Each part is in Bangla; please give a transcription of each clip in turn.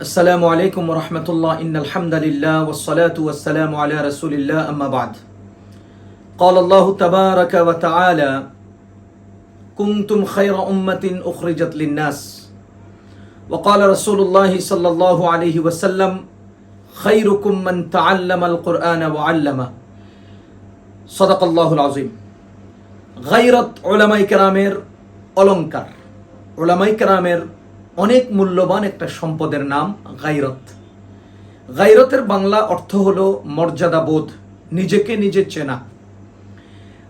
السلام عليكم ورحمة الله إن الحمد لله والصلاة والسلام على رسول الله أما بعد قال الله تبارك وتعالى كنتم خير أمة أخرجت للناس وقال رسول الله صلى الله عليه وسلم خيركم من تعلم القرآن وعلمه صدق الله العظيم গাইরত ওলামাই কেরামের অলঙ্কার ওলামাই কেরামের অনেক মূল্যবান একটা সম্পদের নাম গাইরত গাইরতের বাংলা অর্থ হল মর্যাদাবোধ, নিজেকে নিজে চেনা।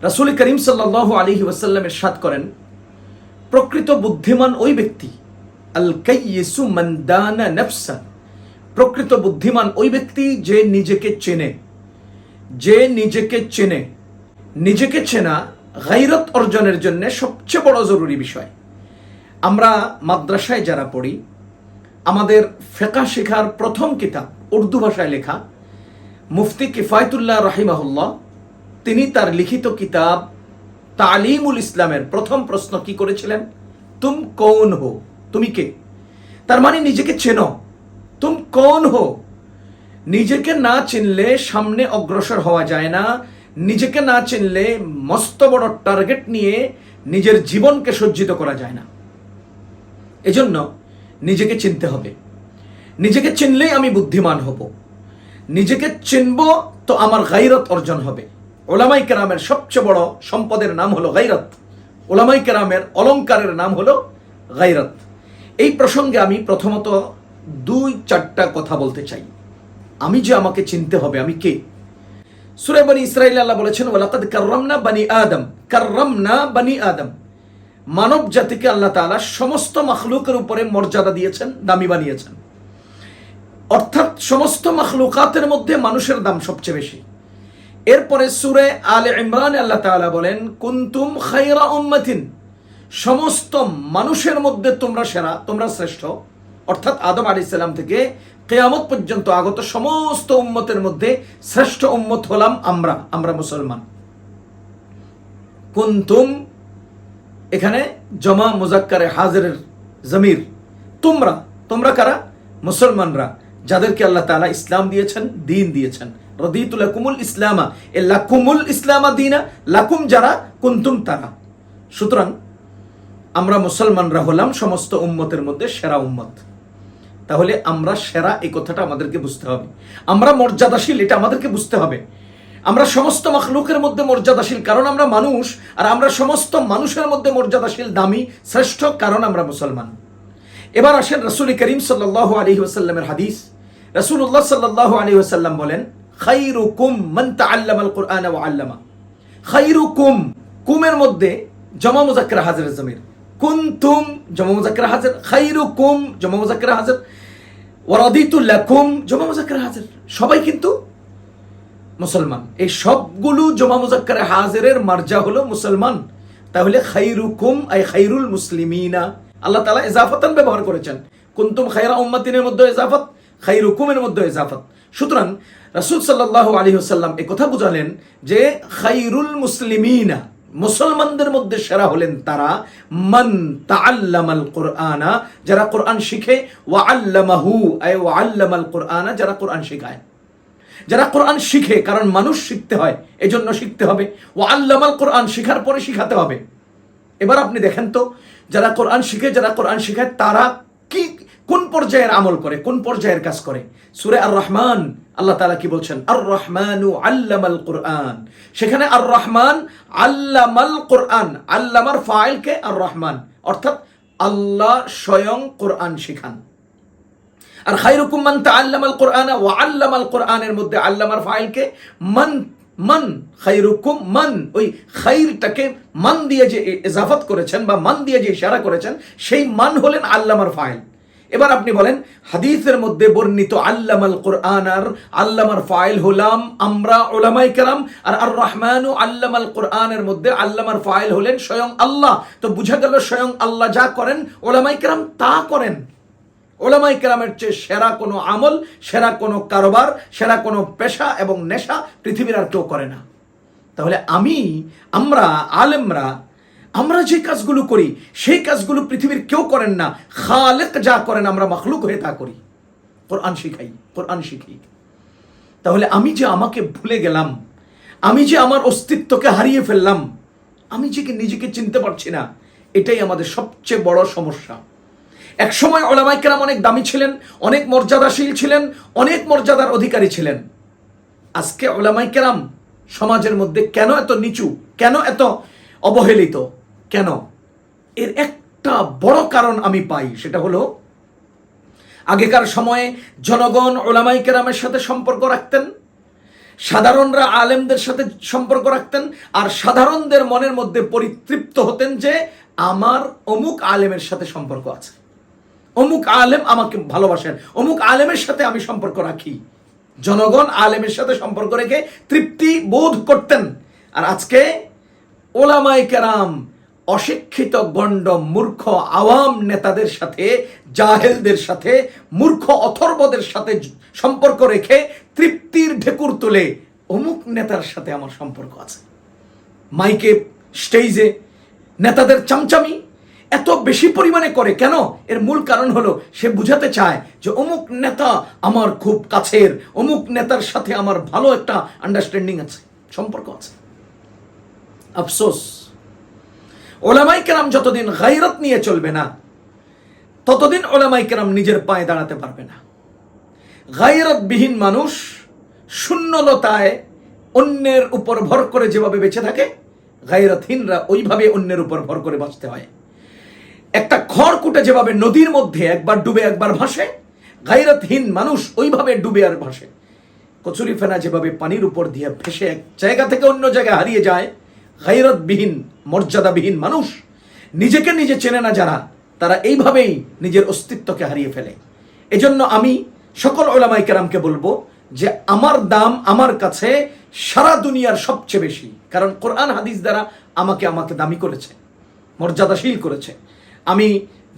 রাসুল করিম সাল্লাহ আলী ওয়াসাল্লামের সাত করেন, প্রকৃত বুদ্ধিমান ওই ব্যক্তি আল কাইয়েসু প্রকৃত বুদ্ধিমান ওই ব্যক্তি যে নিজেকে চেনে। যে নিজেকে চেনে। নিজেকে চেনা গাইরত অর্জনের জন্য সবচেয়ে বড় জরুরি বিষয়। আমরা মাদ্রাসায় যারা পড়ি, আমাদের ফেকা শেখার প্রথম কিতাব উর্দু ভাষায় লেখা, মুফতি কিফায়তুল্লাহ রাহিমাহুল্লাহ, তিনি তার লিখিত কিতাব তালিমুল ইসলামের প্রথম প্রশ্ন কি করেছিলেন? তুম কৌন হো? তুমি কে? তার মানে নিজেকে চেনো। তুম কৌন হো? নিজেকে না চিনলে সামনে অগ্রসর হওয়া যায় না। নিজেকে না চিনলে মস্ত বড় টার্গেট নিয়ে নিজের জীবনকে সজ্জিত করা যায় না। এজন্য নিজেকে চিনতে হবে। নিজেকে চিনলেই আমি বুদ্ধিমান হব। নিজেকে চিনব তো আমার গাইরত অর্জন হবে। ওলামাই কেরামের সবচেয়ে বড় সম্পদের নাম হলো গাইরত ওলামাই কেরামের অলঙ্কারের নাম হলো গাইরত এই প্রসঙ্গে আমি প্রথমত দুই চারটা কথা বলতে চাই। আমি যে আমাকে চিনতে হবে, আমি কে? সুরে বানি ইসরাইল আল্লাহ বলেছেন, ওয়ালাকাদ কাররামনা বানি আদম। কাররামনা বানি আদম। মানব জাতিকে আল্লাহ তাআলা সমস্ত মখলুকের উপরে মর্যাদা দিয়েছেন, দামি বানিয়েছেন। অর্থাৎ সমস্ত মখলুকাতের মধ্যে মানুষের দাম সবচেয়ে বেশি। এরপরে সুরে আলে ইমরান আল্লাহ তাআলা বলেন, কুন্তুম খাইরা উম্মাতিন। সমস্ত মানুষের মধ্যে তোমরা সেরা, তোমরা শ্রেষ্ঠ। অর্থাৎ আদম আলী সাল্লাম থেকে কেয়ামত পর্যন্ত আগত সমস্ত উম্মতের মধ্যে শ্রেষ্ঠ উম্মত হলাম আমরা আমরা মুসলমান। কুন্তুম এখানে জমা মুজাক্কারে হাজিরের জমির। তোমরা তোমরা কারা? মুসলমানরা, যাদেরকে আল্লাহ তাআলা ইসলাম দিয়েছেন, দিন দিয়েছেন। রদিতুল ইসলামা, এ লাকুমুল ইসলামা দিনা, লাকুম যারা, কুন্তুম তারা। সুতরাং, আমরা মুসলমানরা হলাম সমস্ত উম্মতের মধ্যে সেরা উম্মত। তাহলে আমরা সেরা এই কথাটা আমাদেরকে বুঝতে হবে। আমরা মর্যাদাশীল, এটা আমাদেরকে বুঝতে হবে। আমরা সমস্ত মখলুকের মধ্যে মর্যাদাশীল, কারণ আমরা মানুষ, আর আমরা সমস্ত মানুষের মধ্যে মর্যাদাশীল, দামি, শ্রেষ্ঠ, কারণ আমরা মুসলমান। এবার আসেন রসুল করিম সাল্লাহ আলী ওসাল্লামের হাদিস। রসুল্লাহ সাল্লাহ আলী ওসাল্লাম বলেন খাইরু কুম মন তাল্লাম আল কোরআন ও আল্লামা। খাইরু কুম কুমের মধ্যে জমা মুজাক্কর হাজির, জমির। কুন্তুম, জমা মুজাক্কর হাজির। খাইরু কুম জমা মুজাক্কর হাজির। ওয়ারাদিতুল লাকুম, জমা মুজাক্কর হাজির। সবাই কিন্তু মুসলমান। এই সবগুলো জমা মুজাক্কারে হাজিরের মার্জা হলো মুসলমান। তাহলে খাইরুকুম আই খাইরুল মুসলিমিনা। আল্লাহ তালা এজাফতান ব্যবহার করেছেন। কুন্তুম খাইরা উম্মাতিনের মধ্যে এজাফত, খাইরুকুমের মধ্যে এজাফত। সুতরাং রাসূল সাল্লাল্লাহু আলাইহি ওয়াসাল্লাম এই কথা বুঝালেন যে খাইরুল মুসলিমিনা, মুসলমানদের মধ্যে সেরা হলেন তারা মান তাআল্লামাল কুরআনা, যারা কোরআন শিখে, ওয়া আল্লামাহু, আই ওয়া আল্লামাল কুরআনা, যারা কোরআন শিখায়। যারা কোরআন শিখে, কারণ মানুষ শিখতে হয়, এজন্য শিখতে হবে। ও আল্লামাল কোরআন শিখার পরে শিখাতে হবে। এবার আপনি দেখেন তো, যারা কোরআন শিখে, যারা কোরআন শিখায়, তারা কি, কোন পর্যায়ের আমল করে, কোন পর্যায়ের কাজ করে? সুরে আর রহমান আল্লাহ তালা কি বলছেন? আর রহমানু আল্লামাল কোরআন। সেখানে আর রহমান আল্লামাল কোরআন, আল্লামার ফাইলকে আর রহমান অর্থাৎ আল্লাহ স্বয়ং কোরআন শিখান। আর খাইরুকুম মান তাআল্লামাল কোরআন ওয়া আল্লামাল কোরআনের মধ্যে আল্লামার ফাইলকে মান মান খাইরুকুম মান, ওই খাইরটাকে মান দিয়ে যে ইজাফত করেছেন বা মান দিয়ে যে ইশারা করেছেন, সেই মান হলেন আল্লামার ফাইল। এবার আপনি বলেন, হাদিসের মধ্যে বর্ণিত আল্লামাল কোরআন আর আল্লামার ফাইল হলাম আমরা ওলামাই কেরাম, আর আর রহমান আল্লামাল কোরআনের মধ্যে আল্লামার ফাইল হলেন স্বয়ং আল্লাহ। তো বুঝা গেল স্বয়ং আল্লাহ যা করেন ওলামাই কেরাম তা করেন। ওলামাই কেরামের চেয়ে সেরা কোনো আমল, সেরা কোনো কারোবার, সেরা কোনো পেশা এবং নেশা পৃথিবীর আর কেউ করে না। তাহলে আমি, আমরা, আলেমরা, আমরা যে কাজগুলো করি, সেই কাজগুলো পৃথিবীর কেউ করেন না। খালেক যা করেন, আমরা মখলুক হয়ে তা করি। কোরআন শিখাই, কোরআন শিখি। তাহলে আমি যে আমাকে ভুলে গেলাম, আমি যে আমার অস্তিত্বকে হারিয়ে ফেললাম, আমি যে নিজেকে চিনতে পারছি না, এটাই আমাদের সবচেয়ে বড় সমস্যা। এক সময় ওলামাই কেরাম অনেক দামি ছিলেন, অনেক মর্যাদাশীল ছিলেন, অনেক মর্যাদার অধিকারী ছিলেন। আজকে ওলামাই কেরাম সমাজের মধ্যে কেন এত নিচু, কেন এত অবহেলিত? কেন? এর একটা বড় কারণ আমি পাই, সেটা হলো আগেকার সময়ে জনগণ ওলামাই কেরামের সাথে সম্পর্ক রাখতেন, সাধারণরা আলেমদের সাথে সম্পর্ক রাখতেন, আর সাধারণদের মনের মধ্যে পরিতৃপ্ত হতেন যে আমার অমুক আলেমের সাথে সম্পর্ক আছে। অমুক আলেম আমাকে ভালোবাসেন, অমুক আলেমের সাথে আমি সম্পর্ক রাখি। জনগণ আলেমের সাথে সম্পর্ক রেখে তৃপ্তি বোধ করতেন। আর আজকে ওলামাই কেরাম, অশিক্ষিত গণ্ড মূর্খ, আওয়াম নেতাদের সাথে, জাহেলদের সাথে, মূর্খ অথর্বদের সাথে সম্পর্ক রেখে তৃপ্তির ঢেকুর তুলে অমুক নেতার সাথে আমার সম্পর্ক আছে। মাইকে স্টেজে নেতাদের চামচামি এত বেশি পরিমাণে করে কেন? এর মূল কারণ হলো, সে বুঝাতে চায় যে অমুক নেতা আমার খুব কাছের, অমুক নেতার সাথে আমার ভালো একটা আন্ডারস্ট্যান্ডিং আছে, সম্পর্ক আছে। আফসোস। ওলামাই কেরাম যতদিন গাইরত নিয়ে চলবে না, ততদিন ওলামাই কেরাম নিজের পায়ে দাঁড়াতে পারবে না। গাইরতবিহীন মানুষ শূন্যলতায় অন্যের উপর ভর করে যেভাবে বেঁচে থাকে গাইরতহীনরা ওইভাবে অন্যের উপর ভর করে বাঁচতে হয়। একটা খড়কুটে যেভাবে নদীর মধ্যে একবার ডুবে একবার ভাসে গাইরতহীন মানুষ ওইভাবে ডুবে আর ভাসে। কচুরি ফেনা যেভাবে পানির উপর দিয়ে ভেসে এক জায়গা থেকে অন্য জায়গায় হারিয়ে যায় গাইরতবিহীন মর্যাদাবিহীন মানুষ নিজেকে নিজে চেনে না যারা, তারা এইভাবেই নিজের অস্তিত্বকে হারিয়ে ফেলে। এজন্য আমি সকল ওলামাই কেরামকে বলব যে আমার দাম আমার কাছে সারা দুনিয়ার সবচেয়ে বেশি। কারণ কোরআন হাদিস দ্বারা আমাকে আমাকে দামি করেছে, মর্যাদাশীল করেছে। আমি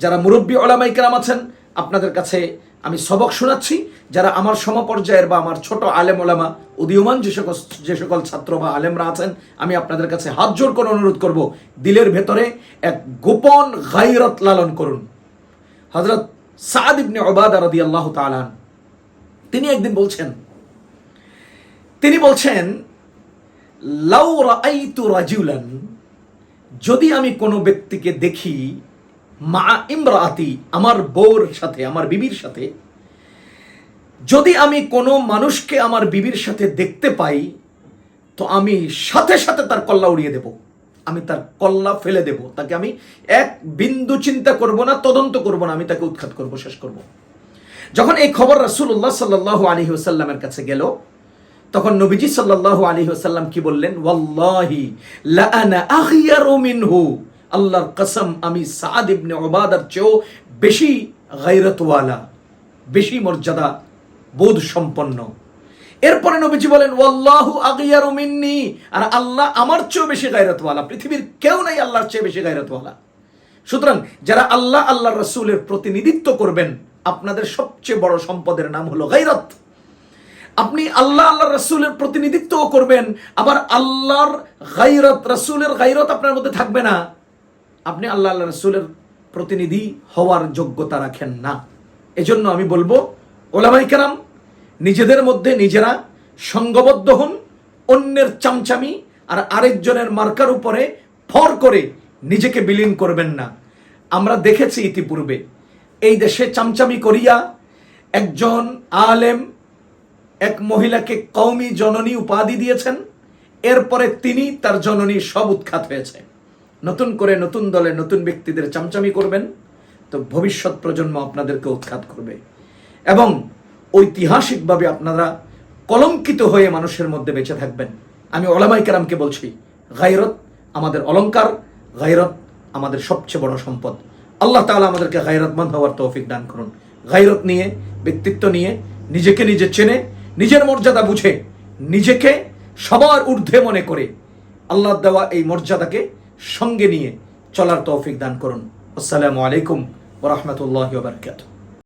যারা মুরব্বী ওলামাই কেরাম আছেন, আপনাদের কাছে আমি সবক শোনাচ্ছি, যারা আমার সমপর্যায়ের বা আমার ছোট আলেম ওলামা, উদীয়মান যে সকল যে সকল ছাত্র বা আলেমরা আছেন, আমি আপনাদের কাছে হাত জোর করে অনুরোধ করব, দিলের ভেতরে এক গোপন গাইরত লালন করুন। হজরত সাদ ইবনে ওবাদা রদি আল্লাহ তালান তিনি একদিন বলছেন, তিনি বলছেন, লাউ রাজুলান, যদি আমি কোনো ব্যক্তিকে দেখি মা ইমরাতি আমার বউর সাথে, আমার বিবির সাথে। যদি আমি কোনো মানুষকে আমার বিবির সাথে দেখতে পাই, তো আমি সাথে সাথে তার কল্লা উড়িয়ে দেব। আমি তার কল্লা ফেলে দেব। তাকে আমি এক বিন্দু চিন্তা করব না, তদন্ত করব না, আমি তাকে উৎখাত করব, শেষ করব। যখন এই খবর রাসূলুল্লাহ সাল্লাল্লাহু আলাইহি ওয়াসাল্লামের কাছে গেল, তখন নবীজি সাল্লাল্লাহু আলাইহি ওয়াসাল্লাম কি বললেন? ওয়াল্লাহি লা আনা আখিয়ারু মিনহু। আল্লাহর কসম, আমি সাদ ইবনে উবাদার চেয়েও বেশি গায়রতওয়ালা, বেশি মর্যাদা বোধ সম্পন্ন। এরপরে নবীজি বলেন, ওয়াল্লাহু আগিয়ারু মিন্নি। আর আল্লাহ আমার চেয়েও বেশি গায়রতওয়ালা, পৃথিবীর কেউ নাই আল্লাহর চেয়ে বেশি গায়রতওয়ালা। সুতরাং যারা আল্লাহ আল্লাহ রসুলের প্রতিনিধিত্ব করবেন, আপনাদের সবচেয়ে বড় সম্পদের নাম হলো গাইরত আপনি আল্লাহ আল্লাহ রসুলের প্রতিনিধিত্বও করবেন, আবার আল্লাহর গাইরত রসুলের গাইরত আপনার মধ্যে থাকবে না। আপনি আল্লাহ আল্লাহ রসুলের প্রতিনিধি হওয়ার যোগ্যতা রাখেন না। এজন্য আমি বলব, ওলামাই কেরাম, নিজেদের মধ্যে নিজেরা সঙ্গবদ্ধ হন, অন্যের চামচামি আর আরেকজনের মার্কার উপরে ফর করে নিজেকে বিলীন করবেন না। আমরা দেখেছি ইতিপূর্বে, এই দেশে চামচামি করিয়া একজন আলেম এক মহিলাকে কৌমি জননী উপাধি দিয়েছেন, এরপরে তিনি তার জননী সব উৎখাত হয়েছে। নতুন করে নতুন দলে নতুন ব্যক্তিদের চামচামি করবেন, তো ভবিষ্যৎ প্রজন্ম আপনাদেরকে উৎখাত করবে। এবং ঐতিহাসিকভাবে আপনারা কলঙ্কিত হয়ে মানুষের মধ্যে বেঁচে থাকবেন। আমি ওলামাই কেরামকে বলছি গাইরত আমাদের অলঙ্কার গাইরত আমাদের সবচেয়ে বড় সম্পদ। আল্লাহ তাআলা আমাদেরকে গাইরতমন্দ হওয়ার তৌফিক দান করুন। গাইরত নিয়ে, ব্যক্তিত্ব নিয়ে, নিজেকে নিজে চেনে, নিজের মর্যাদা বুঝে, নিজেকে সবার ঊর্ধ্বে মনে করে আল্লাহ দেওয়া এই মর্যাদাকে সঙ্গে নিয়ে চলার তৌফিক দান করুন। আসসালামু আলাইকুম ওরহমতুল্লাহ বারকাতুহ।